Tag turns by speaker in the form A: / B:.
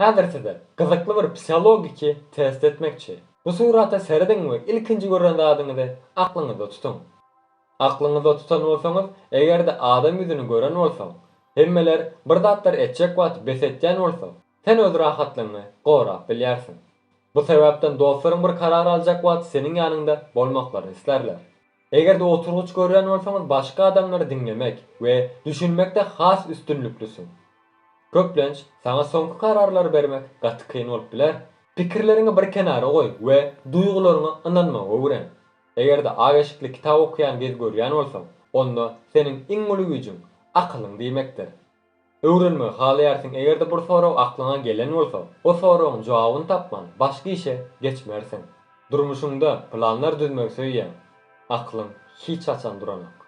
A: Häzir size gyzykly bir psikologiki test etmekçi. Bu surata seredin ilkinji görren zadyňyzy aklyňyzda tutun. Aklyňyzda tutan bolsaňyz, egerde adam ýüzüni gören bolsaň, hemmeler bir zatlar etjek wagt besetýän bolsa, sen öz rahatlygyny gorap bilýärsiň. Bu sebäpden dostlaryň bir karar aljak wagt seniň ýanynda bolmaklaryny islerler. Egerde oturguç görýän bolsaňyz başga adamlary dinlemek we düşünmekde has üstünlüklüsün. Köplenç, sana soňky kararlar bermek gaty kyn bolup biler. Pikirlerini bir kenara goý we duýgularyňy ynanma öwren. Egerde aýaşykly kitap okuyan bir görýän bolsaň, onda seniň iň uly güýjüň akylyň diýmekdir. Öwrenme halaýarsyň egerde bir soraw aklyňa gelen bolsa, o sorawyň jogabyny tapman başga işe geçmersen. Durmuşunda planlar düzmek söýýän. Aklyň hiç açan duranak.